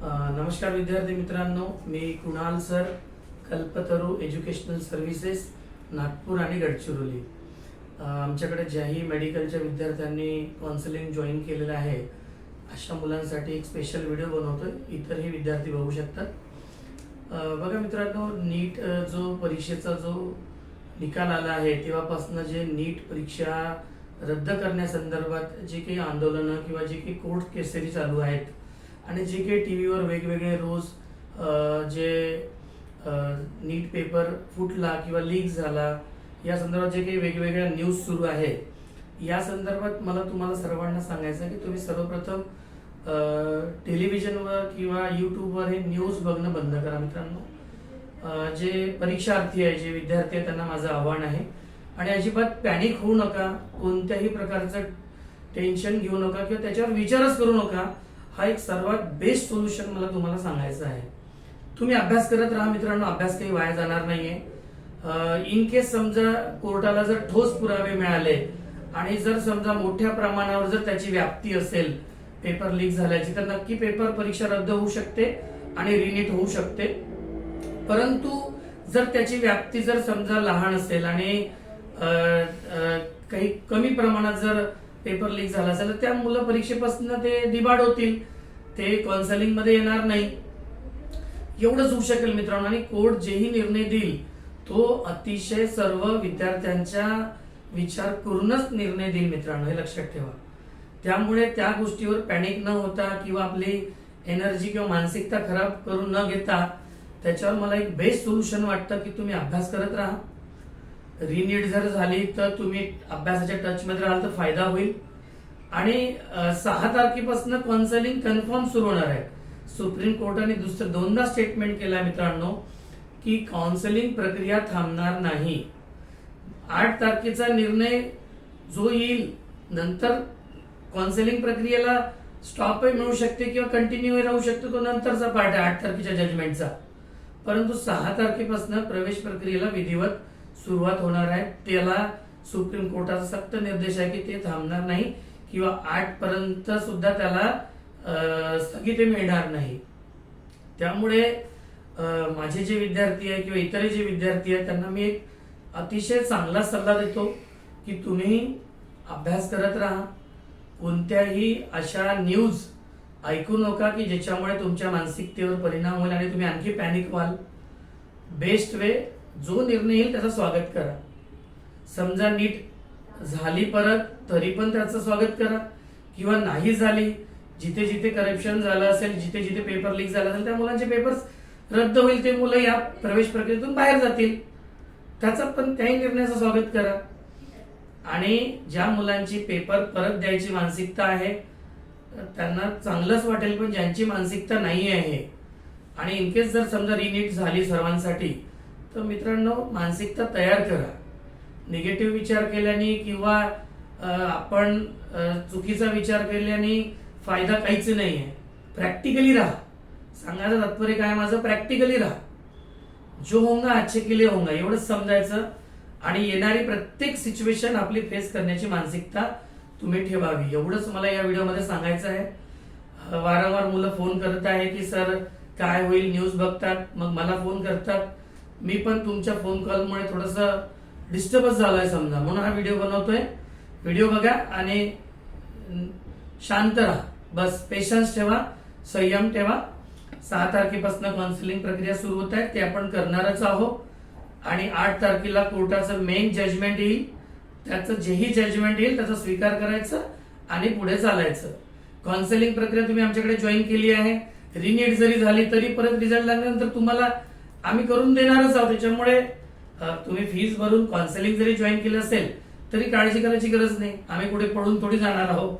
नमस्कार विद्यार्थी मित्रांनो. मी Kunal sir Kalpataru educational services Nagpur आणि गडचिरोली. आमच्याकडे ज्याही मेडिकलच्या विद्यार्थ्यांनी काउन्सिलिंग जॉईन केलेलं आहे अशा मुलांसाठी एक स्पेशल व्हिडिओ बनवतो इतरही विद्यार्थी बघू शकतात. बघा मित्रांनो नीट जो परीक्षेचा जो निकाल आला आहे तेव्हापासून जे नीट परीक्षा रद्द करण्यासंदर्भात जे काही आंदोलनं किंवा जे काही कोर्ट केसरी चालू आहेत आणि जे काही टी व्हीवर वेगवेगळे रोज जे नीट पेपर फुटला किंवा लीक झाला या संदर्भात जे काही वेगवेगळ्या न्यूज सुरू आहे या संदर्भात मला तुम्हाला सर्वांना सांगायचं आहे की तुम्ही सर्वप्रथम टेलिव्हिजनवर किंवा यूट्यूबवर हे न्यूज बघणं बंद करा मित्रांनो. जे परीक्षार्थी आहे जे विद्यार्थी आहे त्यांना माझं आव्हान आहे. आणि अजिबात पॅनिक होऊ नका कोणत्याही प्रकारचं टेन्शन घेऊ नका किंवा त्याच्यावर विचारच करू नका. हा एक सर्वात बेस्ट सोल्युशन मला तुम्हाला सांगायचं आहे. तुम्ही अभ्यास करत राहा मित्रांनो अभ्यास काही वाया जाणार नाहीये. इन केस समजा कोर्टाला जर ठोस पुरावे मिळाले आणि जर समजा मोठ्या प्रमाणावर जर त्याची व्याप्ती असेल पेपर लीक झाल्याची तर नक्की पेपर परीक्षा रद्द होऊ शकते आणि रिनीट होऊ शकते. परंतु जर त्याची व्याप्ती जर समजा लहान असेल आणि काही कमी प्रमाणात जर पेपर लीक झाला असेल तर त्या मुलं परीक्षेपासून ते डिबाड होतील. ते काउन्सिलिंगमध्ये येणार नाही. एवढंच होऊ शकेल मित्रांनो. आणि कोर्ट जेही निर्णय देईल तो अतिशय सर्व विद्यार्थ्यांच्या विचार करूनच निर्णय देईल मित्रांनो हे लक्षात ठेवा. त्यामुळे त्या गोष्टीवर पॅनिक न होता किंवा आपली एनर्जी किंवा मानसिकता खराब करून न घेता त्याच्यावर मला एक बेस्ट सोल्युशन वाटतं की तुम्ही अभ्यास करत राहा. रिनीड जर झाली तर तुम्ही अभ्यासाच्या टचमध्ये राहाल तर फायदा होईल. आणि सहा तारखेपासून काउन्सिलिंग कन्फर्म सुरू होणार आहे. सुप्रीम कोर्टाने दुसरं दोनदा स्टेटमेंट केलं मित्रांनो की काउन्सलिंग प्रक्रिया थांबणार नाही. आठ तारखेचा निर्णय जो येईल नंतर काउन्सलिंग प्रक्रियेला स्टॉपही मिळू शकते किंवा कंटिन्यू राहू शकतो तो नंतरचा पार्ट आहे आठ तारखेच्या जजमेंटचा परंतु सहा तारखेपासून प्रवेश प्रक्रियेला विधिवत सुरुवात होणार आहे. त्याला सुप्रीम कोर्टाचा सक्त निर्देश आहे की ते थांबणार नाही. किंवा आठ पर्यंत सुद्धा त्याला स्थगिती मिळणार नाही. त्यामुळे माझे जे विद्यार्थी आहे किंवा इतरही जे विद्यार्थी आहेत त्यांना मी एक अतिशय चांगला सल्ला देतो की तुम्ही अभ्यास करत राहा. कोणत्याही अशा न्यूज ऐकू नका की ज्याच्यामुळे तुमच्या मानसिकतेवर परिणाम होईल आणि तुम्ही आणखी पॅनिक व्हाल. बेस्ट वे जो निर्णय येईल त्याचं स्वागत करा. समजा नीट झाली परत तरी पण त्याचं स्वागत करा. किंवा नाही झाली जिथे जिथे करप्शन झालं असेल जिथे जिथे पेपर लीक झाला असेल त्या मुलांचे पेपर्स रद्द होईल ते मुलं या प्रवेश प्रक्रियेतून बाहेर जातील. त्याचं पण त्याही निर्णयाचं स्वागत करा. आणि ज्या मुलांची पेपर परत द्यायची मानसिकता आहे त्यांना चांगलंच वाटेल पण ज्यांची मानसिकता नाही आहे आणि इनकेस जर समजा रिनीट झाली सर्वांसाठी तर मित्रांनो मानसिकता तयार करा. निगेटिव्ह विचार केल्याने किंवा आपण चुकीचा विचार केल्याने फायदा काहीच नाही आहे प्रॅक्टिकली राहा. सांगायचं तात्पर्य काय माझं? प्रॅक्टिकली राहा. जो होंगा अच्छे के लिए होंगा एवढंच समजायचं. आणि येणारी प्रत्येक सिच्युएशन आपली फेस करण्याची मानसिकता तुम्ही ठेवावी. एवढंच मला या व्हिडिओमध्ये सांगायचं आहे. वारंवार मुलं फोन करत आहे की सर काय होईल? न्यूज बघतात. मग मला फोन करतात. मी पण तुमच्या फोन कॉलमुळे थोडंसं डिस्टर्बच झालाय समजा. म्हणून हा व्हिडिओ बनवतोय. व्हिडिओ बघा आणि शांत राहा. बस पेशन्स ठेवा संयम ठेवा. सहा तारखेपासून काउन्सिलिंग प्रक्रिया सुरू होत आहे. ते आपण करणारच आहोत. आणि आठ तारखेला कोर्टाचं मेन जजमेंट येईल. त्याचं जेही जजमेंट येईल त्याचा स्वीकार करायचं आणि पुढे चालायचं. काउन्सिलिंग प्रक्रिया तुम्ही आमच्याकडे जॉईन केली आहे. रिनीट जरी झाली तरी परत रिझल्ट लागल्यानंतर तुम्हाला आम्ही करून देणारच आहोत. त्याच्यामुळे तुम्ही फीज भरून काउन्सिलिंग जरी जॉईन केलं असेल तरी काळजी करायची गरज नाही. आम्ही कुठे पडून थोडी जाणार आहोत.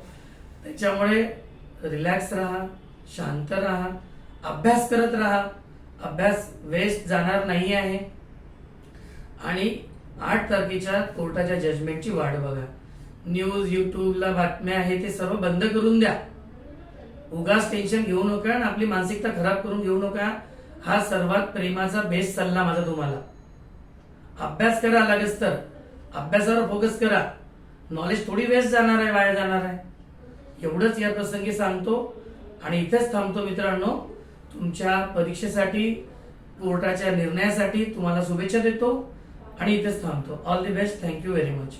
त्याच्यामुळे रिलॅक्स राहा शांत राहा अभ्यास करत राहा. अभ्यास वेस्ट जाणार नाही आहे. आणि आठ तारखेच्या कोर्टाच्या जजमेंटची वाट बघा. न्यूज युट्यूबला बातम्या आहे ते सर्व बंद करून द्या. उगाच टेन्शन घेऊ नका आणि आपली मानसिकता खराब करून घेऊ नका. हा सर्वात प्रेमाचा बेस्ट सल्ला माझा तुम्हाला. अभ्यास करा लगेच तर. अभ्यासावर फोकस करा. नॉलेज थोडी वेस्ट जाणार आहे वाया जाणार आहे. एवढंच या प्रसंगी सांगतो आणि इथेच थांबतो मित्रांनो. तुमच्या परीक्षेसाठी कोर्टाच्या निर्णयासाठी तुम्हाला शुभेच्छा देतो आणि इथेच थांबतो. All the best thank you very much